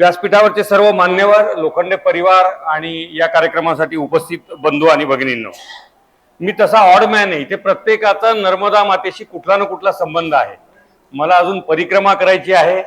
व्यासपीठावरचे सर्व मान्यवर लोखंडे परिवार आणि या कार्यक्रमासाठी उपस्थित बंधू आणि भगिनींनो मी तसा ऑड मॅन आहे. ते प्रत्येकाचा नर्मदा मातेशी कुठला ना कुठला संबंध आहे. मला अजून परिक्रमा करायची आहे.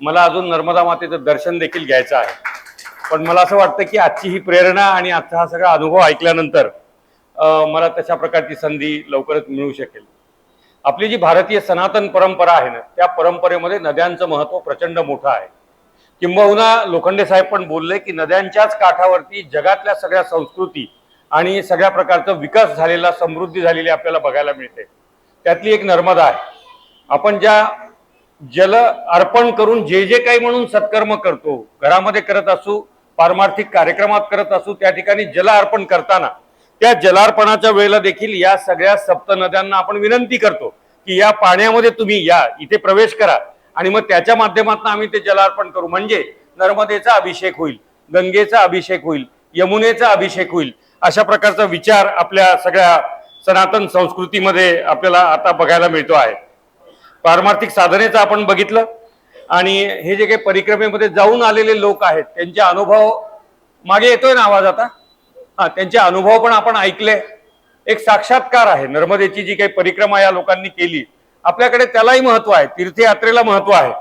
मला अजून नर्मदा मातेचं दर्शन देखील घ्यायचं आहे. पण मला असं वाटतं की आजची ही प्रेरणा आणि आजचा हा सगळा अनुभव ऐकल्यानंतर मला तशा प्रकारची संधी लवकरच मिळू शकेल. आपली जी भारतीय सनातन परंपरा आहे ना त्या परंपरेमध्ये नद्यांचं महत्त्व प्रचंड मोठं आहे. किंबहुना लोखंडे साहेब पण बोलले की नद्यांच्याच काठावरती जगातल्या सगळ्या संस्कृती आणि सगळ्या प्रकारचा विकास झालेला समृद्धी झालेली आपल्याला बघायला मिळते. त्यातली एक नर्मदा आहे. आपण ज्या जल अर्पण करून जे जे काही म्हणून सत्कर्म करतो घरामध्ये करत असू पारमार्थिक कार्यक्रमात करत असू त्या ठिकाणी जल अर्पण करताना त्या जलार्पणाच्या वेळेला देखील या सगळ्या सप्त नद्यांना आपण विनंती करतो की या पाण्यामध्ये तुम्ही या इथे प्रवेश करा. आणि मग त्याच्या माध्यमातून आम्ही ते जलार्पण करू. म्हणजे नर्मदेचा अभिषेक होईल गंगेचा अभिषेक होईल यमुनेचा अभिषेक होईल अशा प्रकारचा विचार आपल्या सगळ्या सनातन संस्कृतीमध्ये आपल्याला आता बघायला मिळतो आहे. पारमार्थिक साधनेचं आपण बघितलं आणि हे जे काही परिक्रमेमध्ये जाऊन आलेले लोक आहेत त्यांचे अनुभव मागे येतोय ना आवाज आता? हा त्यांचे अनुभव पण आपण ऐकले. एक साक्षात्कार आहे नर्मदेची जी काही परिक्रमा या लोकांनी केली आपल्याकडे त्यालाही महत्त्व आहे. तीर्थयात्रेला महत्त्व आहे.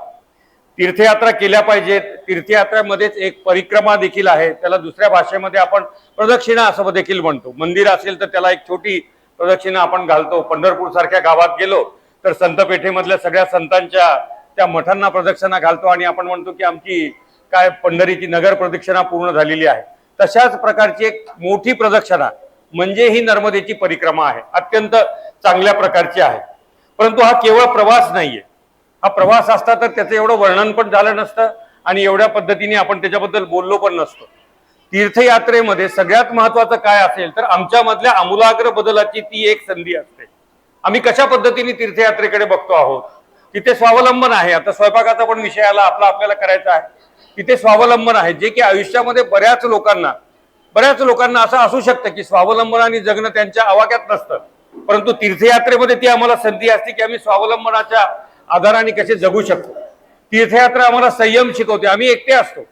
तीर्थयात्रा केल्या पाहिजेत. तीर्थयात्रेमध्येच एक परिक्रमा देखील आहे. त्याला दुसऱ्या भाषेमध्ये आपण प्रदक्षिणा असं देखील म्हणतो. मंदिर असेल तर त्याला एक छोटी प्रदक्षिणा आपण घालतो. पंढरपूर सारख्या गावात गेलो तर संतपेठेमधल्या सगळ्या संतांच्या त्या मठांना प्रदक्षिणा घालतो आणि आपण म्हणतो की आमची काय पंढरीची नगर प्रदक्षिणा पूर्ण झालेली आहे. तशाच प्रकारची एक मोठी प्रदक्षिणा म्हणजे ही नर्मदेची परिक्रमा आहे. अत्यंत चांगल्या प्रकारची आहे. परंतु हा केवळ प्रवास नाहीये. हा प्रवास असता तर त्याचं एवढं वर्णन पण झालं नसतं आणि एवढ्या पद्धतीने आपण त्याच्याबद्दल बोललो पण नसतो. तीर्थयात्रेमध्ये सगळ्यात महत्वाचं काय असेल तर आमच्यामधल्या आमूलाग्र बदलाची ती एक संधी असते. आम्ही कशा पद्धतीने तीर्थयात्रेकडे बघतो आहोत? तिथे स्वावलंबन आहे. आता स्वयंपाकाचा पण विषय आला आपला आपल्याला करायचा आहे. तिथे स्वावलंबन आहे. जे की आयुष्यामध्ये बऱ्याच लोकांना बऱ्याच लोकांना असं असू शकतं की स्वावलंबनाने जगणं त्यांच्या आवाक्यात नसतं. परंतु तीर्थयात्रेमध्ये ती आम्हाला संधी असते की आम्ही स्वावलंबनाच्या आधाराने कसे जगू शकतो. तीर्थयात्रा आम्हाला संयम शिकवते. आम्ही एकटे असतो.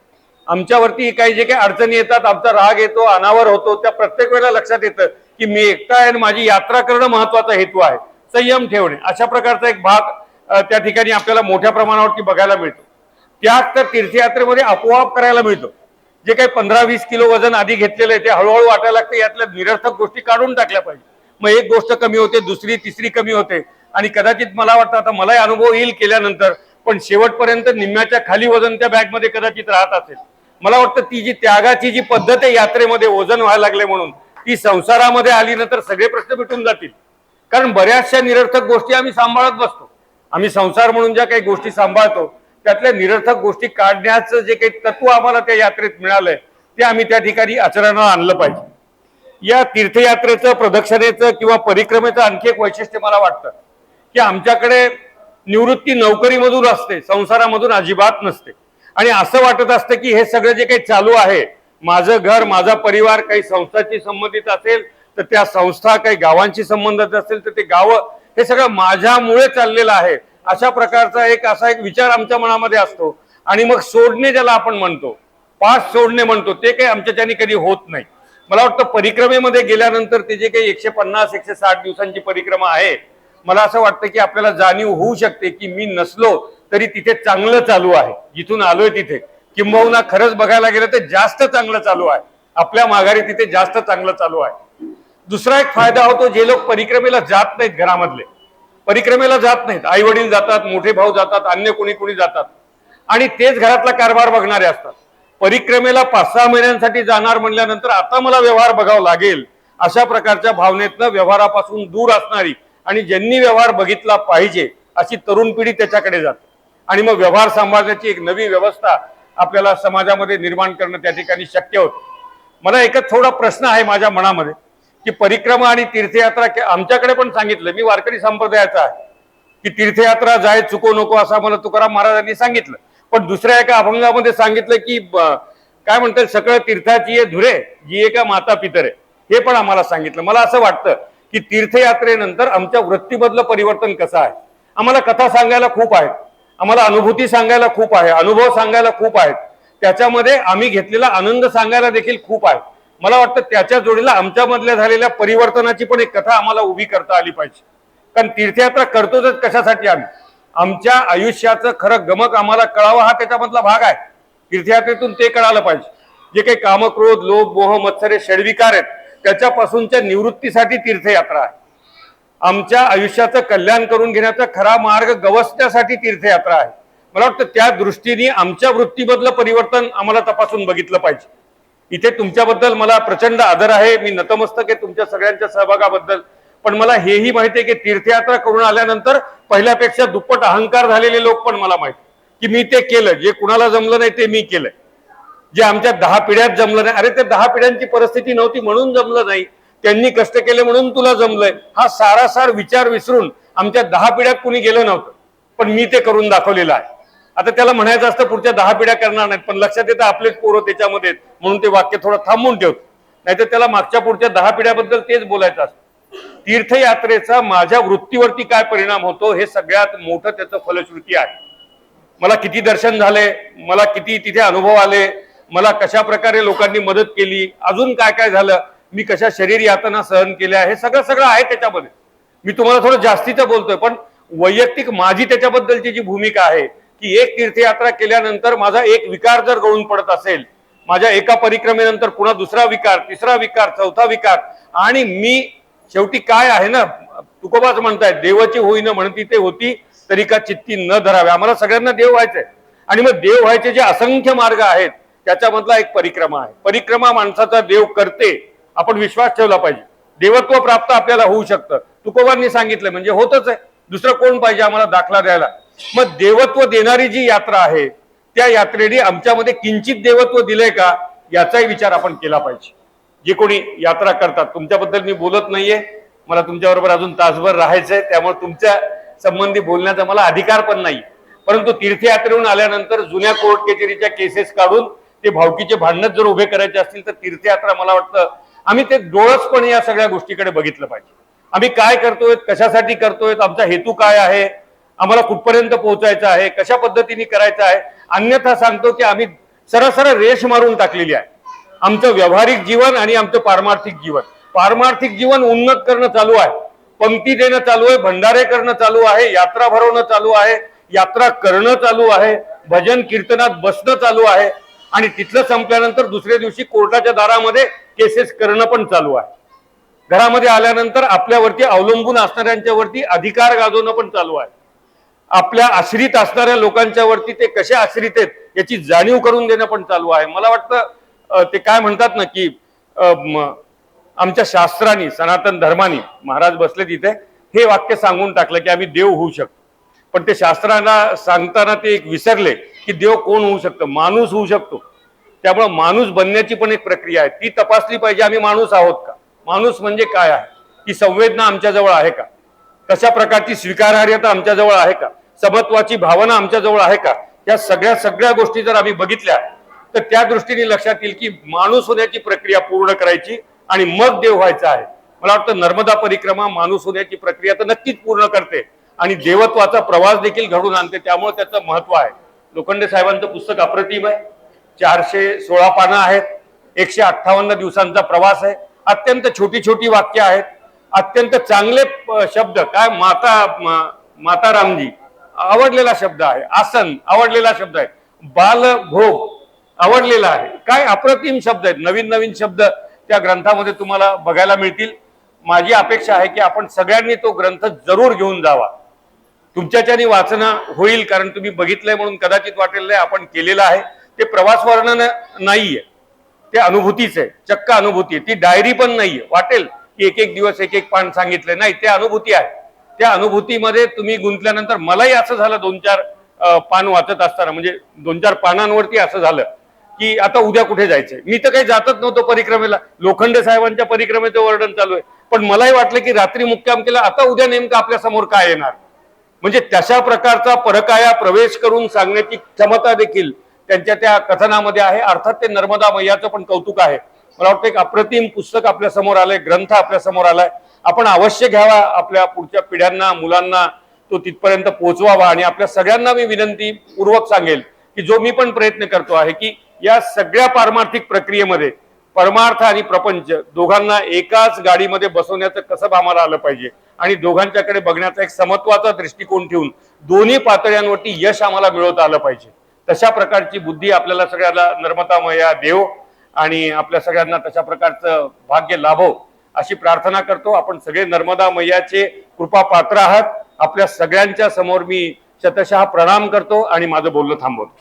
आमच्यावरती काही जे काही अडचणी येतात आमचा राग येतो अनावर होतो त्या प्रत्येक वेळेला लक्षात येतं की मी एकटा आहे आणि माझी यात्रा करणं महत्त्वाचा हेतू आहे. संयम ठेवणे. अशा प्रकारचा एक भाग त्या ठिकाणी आपल्याला मोठ्या प्रमाणावरती बघायला मिळतो. त्यात तर तीर्थयात्रेमध्ये आपोआप करायला मिळतो. जे काही पंधरा वीस किलो वजन आधी घेतलेलं आहे ते हळूहळू वाटायला लागतं. यातल्या निरर्थक गोष्टी काढून टाकल्या पाहिजे. मग एक गोष्ट कमी होते दुसरी तिसरी कमी होते. आणि कदाचित मला वाटतं आता मलाही अनुभव येईल केल्यानंतर पण शेवटपर्यंत निम्म्याच्या खाली वजन त्या बॅगमध्ये कदाचित राहत असेल. मला वाटतं ती जी त्यागाची जी पद्धत आहे यात्रेमध्ये वजन व्हायला लागले म्हणून ती संसारामध्ये आली नंतर सगळे प्रश्न मिटून जातील. कारण बऱ्याचशा निरर्थक गोष्टी आम्ही सांभाळत बसतो. आम्ही संसार म्हणून ज्या काही गोष्टी सांभाळतो त्यातल्या निरर्थक गोष्टी काढण्याचं जे काही तत्व आम्हाला त्या यात्रेत मिळालंय ते आम्ही त्या ठिकाणी आचरणाला आणलं पाहिजे. या तीर्थयात्रेचं प्रदक्षिणेचं किंवा परिक्रमेचं आणखी एक वैशिष्ट्य मला वाटतं की आमच्याकडे निवृत्ती नोकरीमधून असते संसारामधून अजिबात नसते. आणि असं वाटत असतं की हे सगळं जे काही चालू आहे माझं घर माझा परिवार काही संस्थांशी संबंधित असेल तर त्या संस्था काही गावांशी संबंधित असेल तर ते गावं हे सगळं माझ्यामुळे चाललेलं आहे. अशा प्रकारचा एक असा एक विचार आमच्या मनामध्ये असतो. आणि मग सोडणे ज्याला आपण म्हणतो पास सोडणे म्हणतो ते काही आमच्याच्याने कधी होत नाही. मला वाटतं परिक्रमेमध्ये गेल्यानंतर ते जे काही एकशे पन्नास एकशे साठ दिवसांची परिक्रमा आहे मला असं वाटतं की आपल्याला जाणीव होऊ शकते की मी नसलो तरी तिथे चांगलं चालू आहे. जिथून आलोय तिथे. किंबहुना खरंच बघायला गेलं तर जास्त चांगलं चालू आहे. आपल्या माघारी तिथे जास्त चांगलं चालू आहे. दुसरा एक फायदा होतो जे लोक परिक्रमेला जात नाहीत घरामधले. परिक्रमेला जात नाहीत. आई वडील जातात मोठे भाऊ जातात अन्य कोणी कोणी जातात. आणि तेच घरातला कारभार बघणारे असतात. परिक्रमेला पाच सहा महिन्यांसाठी जाणार म्हणल्यानंतर आता मला व्यवहार बघावा लागेल अशा प्रकारच्या भावनेतनं व्यवहारापासून दूर असणारी आणि ज्यांनी व्यवहार बघितला पाहिजे अशी तरुण पिढी त्याच्याकडे जाते. आणि मग व्यवहार सांभाळण्याची एक नवी व्यवस्था आपल्याला समाजामध्ये निर्माण करणं त्या ठिकाणी शक्य होतं. मला एकच थोडा प्रश्न आहे माझ्या मनामध्ये की परिक्रमा आणि तीर्थयात्रा आमच्याकडे पण सांगितलं मी वारकरी संप्रदायाचा आहे की तीर्थयात्रा जाय चुको नको असा मला तुकाराम महाराजांनी सांगितलं. पण दुसऱ्या एका अभंगामध्ये सांगितलं की काय म्हणतात सगळं तीर्थाची ये धुरे जी एका माता पितरे. हे पण आम्हाला सांगितलं. मला असं वाटतं की तीर्थयात्रेनंतर आमच्या वृत्तीमधलं परिवर्तन कसं आहे? आम्हाला कथा सांगायला खूप आहेत आम्हाला अनुभूती सांगायला खूप आहे. अनुभव सांगायला खूप आहेत. त्याच्यामध्ये आम्ही घेतलेला आनंद सांगायला देखील खूप आहे. मला वाटतं त्याच्या जोडीला आमच्यामधल्या झालेल्या परिवर्तनाची पण एक कथा आम्हाला उभी करता आली पाहिजे. कारण तीर्थयात्रा करतोच कशासाठी आम्ही? आमच्या आयुष्याचं खरं गमक आम्हाला कळावं हा त्याच्यामधला भाग आहे. तीर्थयात्रेतून ते कळालं पाहिजे. जे काही कामक्रोध लोभ मोह मत्सरे षडविकार आहेत त्याच्यापासूनच्या निवृत्तीसाठी तीर्थयात्रा आहे. आमच्या आयुष्याचं कल्याण करून घेण्याचा खरा मार्ग गवसण्यासाठी तीर्थयात्रा आहे. मला वाटतं त्या दृष्टीने आमच्या वृत्तीमधलं परिवर्तन आम्हाला तपासून बघितलं पाहिजे. इथे तुमच्याबद्दल मला प्रचंड आदर आहे. मी नतमस्तक आहे तुमच्या सगळ्यांच्या सहभागाबद्दल. पण मला हेही माहिती आहे की तीर्थयात्रा करून आल्यानंतर पहिल्यापेक्षा दुप्पट अहंकार झालेले लोक पण मला माहिती की मी ते केलं जे कुणाला जमलं नाही ते मी केलंय. जे आमच्या दहा पिढ्यात जमलं नाही. अरे ते दहा पिढ्यांची परिस्थिती नव्हती म्हणून जमलं नाही. त्यांनी कष्ट केले म्हणून तुला जमलंय. हा सारासार विचार विसरून आमच्या दहा पिढ्यात कुणी गेलं नव्हतं. पण मी ते करून दाखवलेलं आहे. आता त्याला म्हणायचं असतं पुढच्या दहा पिढ्या करणार नाहीत. पण लक्षात येतं आपलेच पोरं त्याच्यामध्ये म्हणून ते वाक्य थोडं थांबून ठेवतो नाहीतर त्याला मागच्या पुढच्या दहा पिढ्याबद्दल तेच बोलायचं असतं. तीर्थयात्रेचा माझ्या वृत्तीवरती काय परिणाम होतो हे सगळ्यात मोठं त्याचं फलश्रुती आहे. मला किती दर्शन झाले मला किती तिथे अनुभव आले मला कशा प्रकारे लोकांनी मदत केली अजून काय काय झालं मी कशा शरीर यातना सहन केल्या हे सगळं सगळं आहे त्याच्यामध्ये. मी तुम्हाला थोडं जास्तीचं बोलतोय पण वैयक्तिक माझी त्याच्याबद्दलची जी भूमिका आहे की एक तीर्थयात्रा केल्यानंतर माझा एक विकार जर गळून पडत असेल माझ्या एका परिक्रमेनंतर पुन्हा दुसरा विकार तिसरा विकार चौथा विकार आणि मी शेवटी काय आहे ना तुकोबाच म्हणतायत देवाची होईन म्हणती ते होती तरी का चित्ती न धरावे. आम्हाला सगळ्यांना देव व्हायचंय. आणि मग देव व्हायचे जे असंख्य मार्ग आहेत त्याच्यामधला एक परिक्रमा आहे. परिक्रमा माणसाचा देव करते आपण विश्वास ठेवला पाहिजे. देवत्व प्राप्त आपल्याला होऊ शकतं. तुकोबांनी सांगितलं म्हणजे होतच आहे. दुसरं कोण पाहिजे आम्हाला दाखला द्यायला? मग देवत्व देणारी जी यात्रा आहे त्या यात्रेने आमच्यामध्ये किंचित देवत्व दिलंय का? याचाही विचार आपण केला पाहिजे. जे कोणी यात्रा करतात तुमच्याबद्दल मी बोलत नाहीये. मला तुमच्याबरोबर अजून तासभर राहायचंय त्यामुळे तुमच्या संबंधी बोलण्याचा मला अधिकार पण नाही. परंतु तीर्थयात्रेहून आल्यानंतर जुन्या कोर्ट कचेरीच्या केसेस काढून ते भावकीचे भांडणच जर उभे करायचे असतील तर तीर्थयात्रा मला वाटतं आम्ही ते डोळसपणे या सगळ्या गोष्टीकडे बघितलं पाहिजे. आम्ही काय करतोय कशासाठी करतोय आमचा हेतू काय आहे आम्हाला कुठपर्यंत पोहोचायचं आहे कशा पद्धतीने करायचं आहे अन्यथा सांगतो की आम्ही सरसर रेष मारून टाकलेली आहे. आमचं व्यावहारिक जीवन आणि आमचं पारमार्थिक जीवन. पारमार्थिक जीवन उन्नत करणं चालू आहे. पंक्ती देणं चालू आहे भंडारे करणं चालू आहे यात्रा भरवणं चालू आहे यात्रा करणं चालू आहे भजन कीर्तनात बसणं चालू आहे. आणि तिथलं संपल्यानंतर दुसऱ्या दिवशी कोर्टाच्या दारामध्ये केसेस करणं पण चालू आहे. घरामध्ये आल्यानंतर आपल्यावरती अवलंबून असणाऱ्यांच्या वरती अधिकार गाजवणं पण चालू आहे. आपल्या आश्रित असणाऱ्या लोकांच्या वरती ते कसे आश्रित आहेत याची जाणीव करून देणं पण चालू आहे. मला वाटतं ते काय म्हणतात ना की आमच्या शास्त्रांनी सनातन धर्मानी महाराज बसले तिथे हे वाक्य सांगून टाकलं की आम्ही देव होऊ शकतो. पण ते शास्त्राला सांगताना ते एक विसरले की देव कोण होऊ शकतं? माणूस होऊ शकतो. त्यामुळं माणूस बनण्याची पण एक प्रक्रिया आहे. ती तपासली पाहिजे आम्ही माणूस आहोत का? माणूस म्हणजे काय आहे? ती संवेदना आमच्याजवळ आहे का? कशा प्रकारची स्वीकारार्हता आमच्याजवळ आहे का? समत्वाची भावना आमच्याजवळ आहे का? या सगळ्या सगळ्या गोष्टी जर आम्ही बघितल्या तर त्या दृष्टीने लक्षात येईल की माणूस होण्याची प्रक्रिया पूर्ण करायची आणि मग देव व्हायचा आहे. मला वाटतं नर्मदा परिक्रमा माणूस होण्याची प्रक्रिया तर नक्कीच पूर्ण करते आणि देवत्वाचा प्रवास देखील घडून आणते त्यामुळे त्याचं महत्त्व आहे. लोखंडे साहेबांचं पुस्तक अप्रतिम आहे. चारशे सोळा पानं आहेत. एकशे अठ्ठावन्न दिवसांचा प्रवास आहे. अत्यंत छोटी छोटी वाक्य आहेत. अत्यंत चांगले शब्द. काय? माता म- माता रामजी आवडलेला शब्द आहे. आसन आवडलेला शब्द आहे. बालभोग. आवडलेला आहे. काय अप्रतिम शब्द आहेत. नवीन नवीन शब्द त्या ग्रंथामध्ये तुम्हाला बघायला मिळतील. माझी अपेक्षा आहे की आपण सगळ्यांनी तो ग्रंथ जरूर घेऊन जावा. तुमच्याच्यानी वाचणं होईल कारण तुम्ही बघितलंय म्हणून कदाचित वाटेल नाही. आपण केलेलं आहे. ते प्रवास वर्णन नाहीये. ते अनुभूतीच आहे. चक्क अनुभूती आहे. ती डायरी पण नाहीये. वाटेल की एक एक दिवस एक एक पान सांगितले. नाही ते अनुभूती आहे. त्या अनुभूतीमध्ये तुम्ही गुंतल्यानंतर मलाही असं झालं दोन चार पान वाचत असताना. म्हणजे दोन चार पानांवरती असं झालं. की आता उद्या कुठे जायचंय? मी तर काही जातच नव्हतो परिक्रमेला. लोखंडे साहेबांच्या परिक्रमेचं वर्णन चालू आहे. पण मलाही वाटलं की रात्री मुक्काम केला आता उद्या नेमकं आपल्यासमोर काय येणार? म्हणजे तशा प्रकारचा परकाया प्रवेश करून सांगण्याची क्षमता देखील त्यांच्या त्या कथनामध्ये आहे. अर्थात ते नर्मदा मैयाचं पण कौतुक आहे. मला वाटतं एक अप्रतिम पुस्तक आपल्यासमोर आलंय ग्रंथ आपल्यासमोर आलाय. आपण अवश्य घ्यावा आपल्या पुढच्या पिढ्यांना मुलांना तो तिथपर्यंत पोहोचवावा. आणि आपल्या सगळ्यांना मी विनंती पूर्वक सांगेल की जो मी पण प्रयत्न करतो आहे की या सगळ्या पारमार्थिक प्रक्रियेमध्ये परमार्थ आणि प्रपंच दोघांना एकाच गाडीमध्ये बसवण्याचं कसं आम्हाला आलं पाहिजे? आणि दोघांच्याकडे बघण्याचा एक समत्वाचा दृष्टिकोन ठेवून दोन्ही पातळ्यांवरती यश आम्हाला मिळवता आलं पाहिजे. तशा प्रकारची बुद्धी आपल्याला सगळ्याला नर्मदामया देव आणि आपल्या सगळ्यांना तशा प्रकारचं भाग्य लाभो अशी प्रार्थना करतो. आपण सगळे नर्मदा मैयाचे कृपा पात्र आहात. आपल्या सगळ्यांच्या समोर मी शतशः प्रणाम करतो आणि माझं बोलणं थांबवतो.